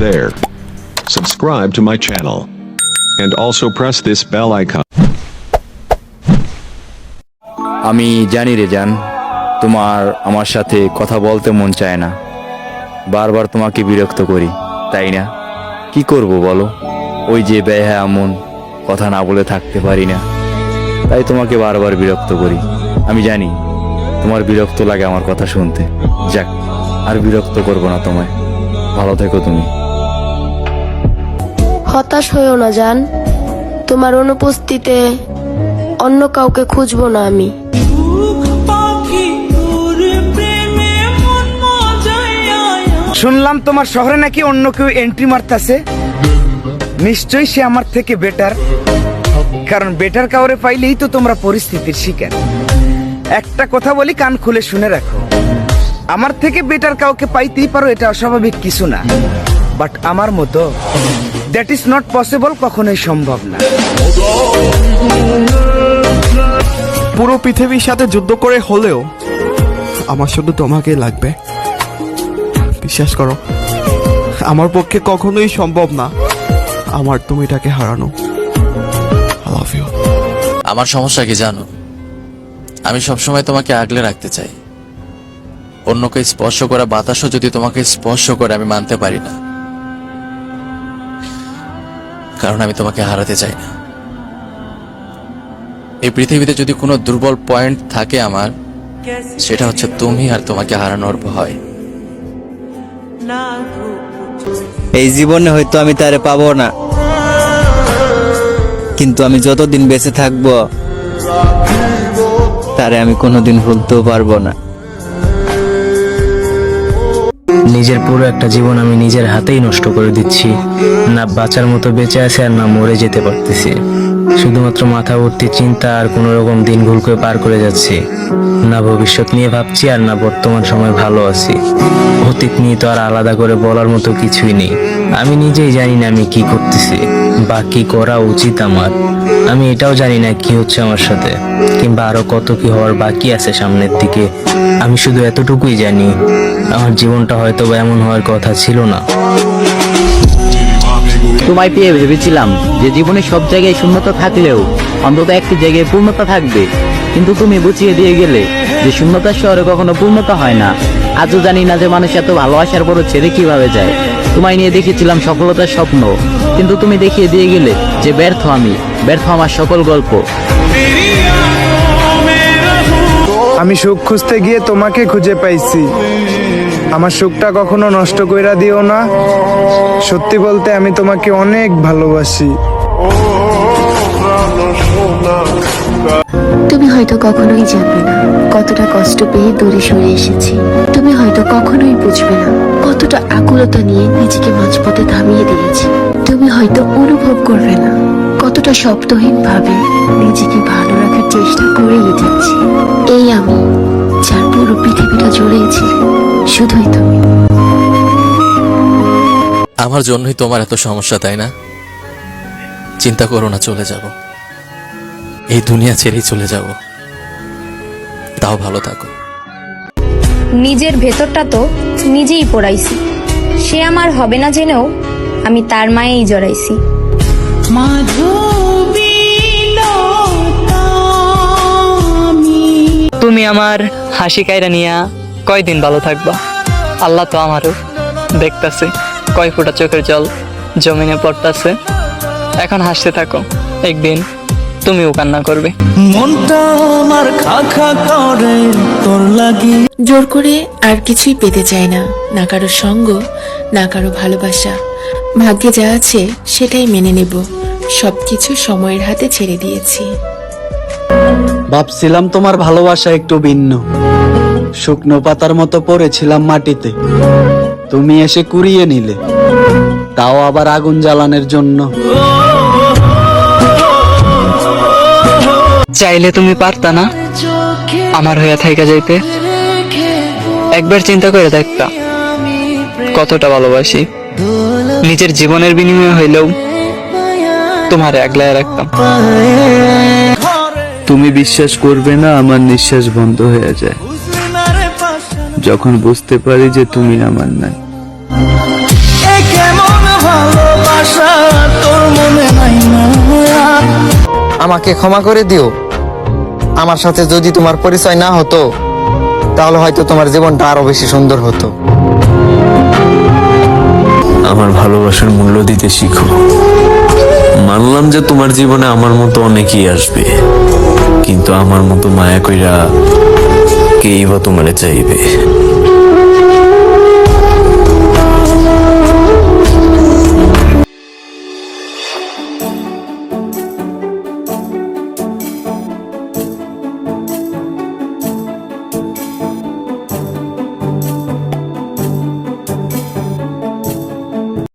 there. Subscribe to my channel. And also press this bell icon. আমি জানি রে জান, তোমার আমার সাথে কথা বলতে মন চায় না। বারবার তোমাকে বিরক্ত করি, তাই না? কি করব বলো? ওই যে ব্যয় মন, কথা না বলে থাকতে পারি না। তাই তোমাকে বারবার বিরক্ত করি। আমি জানি, তোমার বিরক্ত লাগে আমার কথা শুনতে। যাক, আর বিরক্ত করব না তোমায়। ভালো থেকো তুমি। হতাশ হয়েও না, জান। তোমার অনুপস্থিতিতে অন্য কাউকে খুঁজবো না আমি। শুনলাম তোমার শহরে নাকি অন্য কেউ এন্ট্রি মারতাছে। নিশ্চয়ই সে আমার থেকে বেটার কারণ বেটার কাউরে পাইলেই তো তোমরা পরিস্থিতির শিকার। একটা কথা বলি, কান খুলে শুনে রাখো। আমার থেকে বেটার কাউকে পাইতেই পারো, এটা অস্বাভাবিক কিছু না। বাট আমার মতো দ্যাট ইজ নট পসিবল কখনোই সম্ভব না। পুরো পৃথিবীর সাথে যুদ্ধ করে হলেও আমার শুধু তোমাকেই লাগবে। বিশ্বাস করো আমার পক্ষে কখনোই সম্ভব না আমার তুমি তুমিটাকে হারানো। আই লাভ ইউ আমার সমস্যা কি জানো? আমি সবসময় তোমাকে আগলে রাখতে চাই। অন্যকে স্পর্শ করা বাতাসও যদি তোমাকে স্পর্শ করে আমি মানতে পারি না। কারণ আমি তোমাকে হারাতে চাই। না এই পৃথিবীতে যদি কোনো দুর্বল পয়েন্ট থাকে আমার, সেটা হচ্ছে তুমি আর তোমাকে হারানোর ভয়। এই জীবনে হয়তো আমি তারে পাবো না। কিন্তু আমি যতদিন বেঁচে থাকব, তারে আমি কোনোদিন ভুলতেও পারব না। নিজের পুরো একটা জীবন আমি নিজের হাতেই নষ্ট করে দিচ্ছি। না বাঁচার মতো বেঁচে আছে আর না মরে যেতে পারতেছি। শুধুমাত্র মাথা উঠতে চিন্তা আর কোনো রকম দিনগুলোকে পার করে যাচ্ছি। না ভবিষ্যৎ নিয়ে ভাবছি আর না বর্তমান সময় ভালো আছি। অতীত নিয়ে তো আর আলাদা করে বলার মতো কিছুই নেই। আমি নিজেই জানি না আমি কি করতেছি। বা কি করা উচিত আমার? আমি এটাও জানি না কি হচ্ছে আমার সাথে, কিংবা আরও কত কি হওয়ার বাকি আছে সামনের দিকে। আমি শুধু এতটুকুই জানি, আমার জীবনটা হয়তো বা এমন হওয়ার কথা ছিল না। তোমায় পেয়ে ভেবেছিলাম যে জীবনে সব জায়গায় শূন্যতা থাকলেও অন্তত একটি জায়গায় পূর্ণতা থাকবে। কিন্তু তুমি বুঝিয়ে দিয়ে গেলে যে শূন্যতার শহরে কখনো পূর্ণতা হয় না। আজও জানি না যে মানুষ এত ভালোবাসার পরও ছেড়ে কীভাবে যায়। তোমায় নিয়ে দেখেছিলাম সফলতার স্বপ্ন। কিন্তু তুমি দেখিয়ে দিয়ে গেলে যে ব্যর্থ আমি। ব্যর্থ আমার সকল গল্প। আমি সুখ খুঁজতে গিয়ে তোমাকে খুঁজে পাইছি। আমার সুখটা কখনো নষ্ট কইরা দিও না। সত্যি বলতে আমি তোমাকে অনেক ভালোবাসি। তুমি হয়তো কখনোই জানবে না কতটা কষ্ট পেয়ে দূরে সরে এসেছি। তুমি হয়তো কখনোই বুঝবে না কতটা আকুলতা নিয়ে নিজেকে মাঝপথে থামিয়ে দিয়েছি। তুমি হয়তো অনুভব করবে না কতটা শব্দহীন ভাবে নিজেকে ভালো রাখার চেষ্টা করেই যাচ্ছি। এই আমি, যার পুরো পৃথিবীটা জড়িয়েছি শুধুই তুমি। আমার জন্যই তোমার এত সমস্যা, তাই না? চিন্তা করো না, চলে যাব। এই দুনিয়া ছেড়েই চলে যাব। তাও ভালো থাকো। নিজের ভেতরটা তো নিজেই পড়াইছি। সে আমার হবে না জেনেও আমি তার মায়েই জড়াইছি। তুমি আমার হাসি কায়রা নিয়া কয়দিন ভালো থাকবা? আল্লাহ তো আমারও দেখতাছে কয় ফোঁটা চোখের জল জমিনে পড়তাছে। এখন হাসতে থাকো, একদিন তুমিও কান্না করবে। মনটা আমার খা খা করে তোর লাগি। জোর করে আর কিছুই পেতে চাই না না কারও সঙ্গ না কারও ভালোবাসা। ভাগ্যে যা আছে সেটাই মেনে নেব সবকিছু সময়ের হাতে ছেড়ে দিয়েছি। ভাবছিলাম তোমার ভালোবাসা একটু ভিন্ন। শুকনো পাতার মতো পড়েছিলাম মাটিতে। তুমি এসে কুড়িয়ে নিলে। তাও আবার আগুন জ্বালানোর জন্য। চাইলে তুমি পারতা না? আমার হইয়া থাইকা যাইতে। একবার চিন্তা করে দেখতা কতটা ভালোবাসি। নিজের জীবনের বিনিময়ে হইলেও তোমার আগলায় রাখতাম। তুমি বিশ্বাস করবে না আমার নিঃশ্বাস বন্ধ হয়ে যায়। যখন বুঝতে পারি যে তুমি আমার নাই। কেমন আমাকে ক্ষমা করে দিও। আমার সাথে যদি তোমার পরিচয় না হতো, তাহলে হয়তো তোমার জীবনটা আরও বেশি সুন্দর হতো। আমার ভালোবাসার মূল্য দিতে শিখো। মানলাম যে তোমার জীবনে আমার মতো অনেকেই আসবে, কিন্তু আমার মতো মায়া কইরা কেই বা তোমারে চাইবে।